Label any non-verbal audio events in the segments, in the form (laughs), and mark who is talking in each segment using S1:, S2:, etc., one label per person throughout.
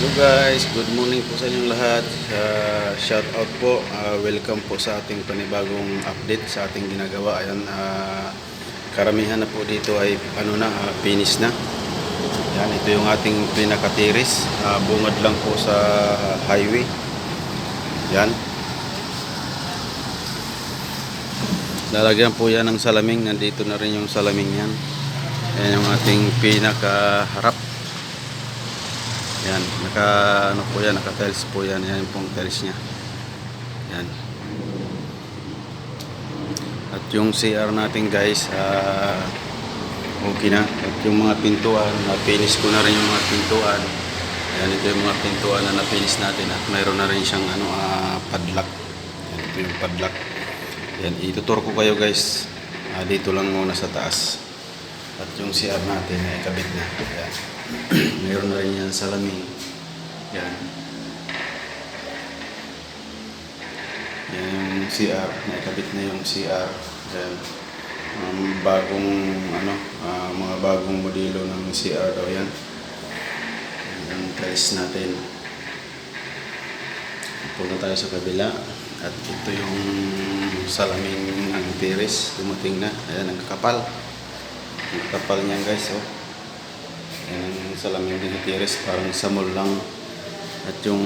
S1: Hello guys, good morning po sa inyong lahat. Uh, shout out po, uh, welcome po sa ating panibagong update sa ating ginagawa. Ayan, uh, karamihan na po dito ay ano na, uh, finish na. Yan, ito yung ating pinakatiris. Uh, bungad lang po sa highway. Yan. Lalagyan po yan ng salaming. Nandito na rin yung salaming yan. Yan yung ating pinakaharap. Yan, naka ano po yan, naka tiles po yan. Yan pong tiles niya. Yan. At yung CR natin guys, ah, okay na. At yung mga pintuan, na-finish ko na rin yung mga pintuan. Yan, ito yung mga pintuan na na-finish natin. At mayroon na rin siyang ano, ah, padlock. Yan, ito yung padlock. Yan, ituturo ko kayo guys. Ah, dito lang muna sa taas. At yung CR natin ay kabit na. Yan. (clears throat) Mayroon na rin yan salamin. Yan. Yan yung CR. Naikabit na yung CR. Yan. Um, bagong ano, ah, mga bagong modelo ng CR daw yan. Ang tiles natin. Punta tayo sa kabila. At ito yung salamin ng tiris. Dumating na. Ayan, ang kakapal. Ang kakapal niyan guys. Oh. Salamin din ni tiris. Parang samol lang. At yung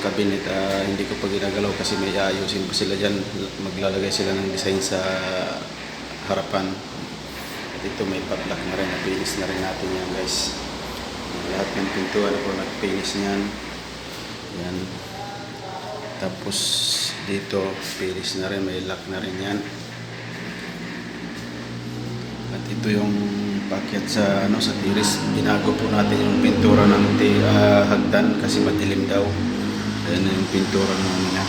S1: cabinet, ah, hindi ko pa ginagalaw kasi may ayusin pa sila dyan. Maglalagay sila ng design sa harapan. At ito may padlock na rin. Napinis na rin natin yan guys. Lahat ng pintuan ako nagpinis niyan. Yan. Tapos dito, pilis na rin, may lock na rin yan. At ito yung packet sa ano sa tiris. Binago po natin yung pintura ng ti, ah, hagdan kasi madilim daw. Ayan na yung pintura ng niya.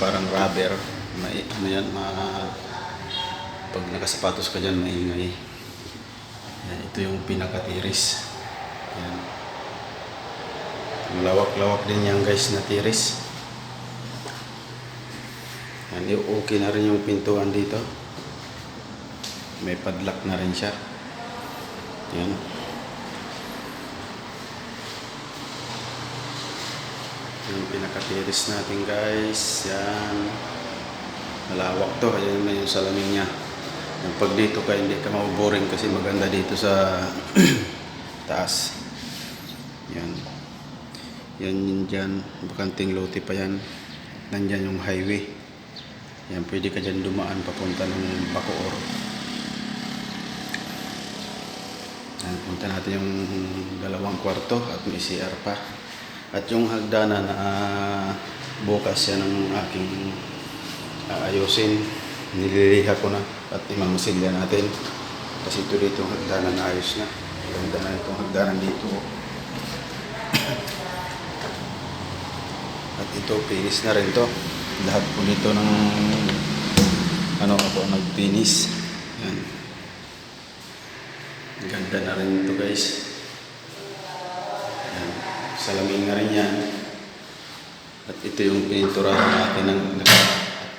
S1: Parang rubber. May, ano yan, ma, pag nakasapatos ka dyan, maingay. Yan, ito yung pinakatiris. Yan. Malawak-lawak din yan guys na tiris. Yan, yung okay na rin yung pintuan dito. May padlock na rin siya. Yan. Yung pinakatiris natin guys. Yan. Malawak to. Ayan na yung salamin niya. Yung pag dito ka, hindi ka mauboring kasi maganda dito sa (clears throat) taas. Yan. Yan yun dyan. Bakanting lote pa yan. Nandyan yung highway. Yan, pwede ka dyan dumaan papunta ng Bacoor. Yan, punta natin yung dalawang kwarto at may CR pa. At yung hagdanan na ah, bukas yan ang aking aayusin. Nililiha ko na at imamasilya natin. Kasi ito dito ang hagdanan na ayos na. Ganda na itong hagdanan dito. (clears throat) At ito, pinis na rin to. Lahat po nito ng ano ako nagpinis. Ganda na rin ito guys. Yan. Salamin na rin yan. At ito yung pininturahan natin ng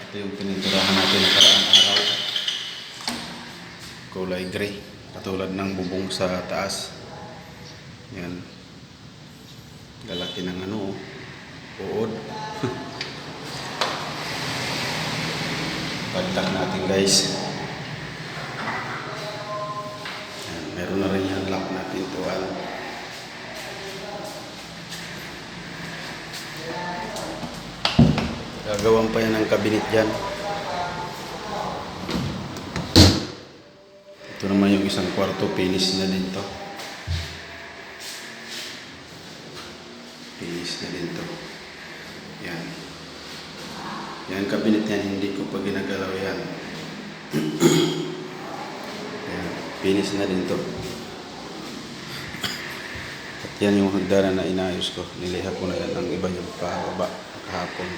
S1: ito yung pininturahan natin ng karaang araw. Kulay gray. Katulad ng bubong sa taas. Yan. Lalaki ng ano, uod. (laughs) Padlock natin guys. Yan, meron na rin yung lock na pintuan. Gagawan pa yan ng kabinet dyan. Ito naman yung isang kwarto, finish na din to. Finish na din to. Yan. Yan, kabinet yan, hindi ko pa ginagalaw yan. (clears throat) finish na din to. At yan yung hagdanan na inayos ko. Niliha ko na yan ang iba yung pababa kahapon.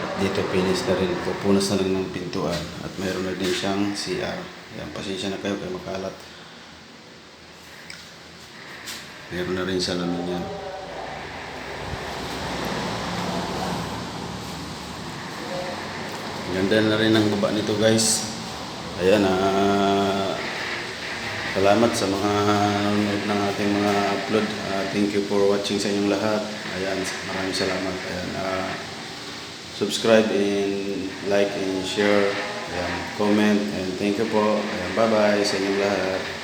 S1: At dito finish na rin. Pupunas na lang ng pintuan. At mayroon na din siyang CR. Yan, pasensya na kayo kay makalat. Meron na rin salamin yan. Ganda na rin ang baba nito guys. Ayan, ah, salamat sa mga nanonood ng ating mga upload at thank you for watching sa inyong lahat. Ayan, maraming salamat. Ayan, ah, subscribe and like and share. Ayan, comment and thank you po. Ayan, bye-bye sa inyong lahat.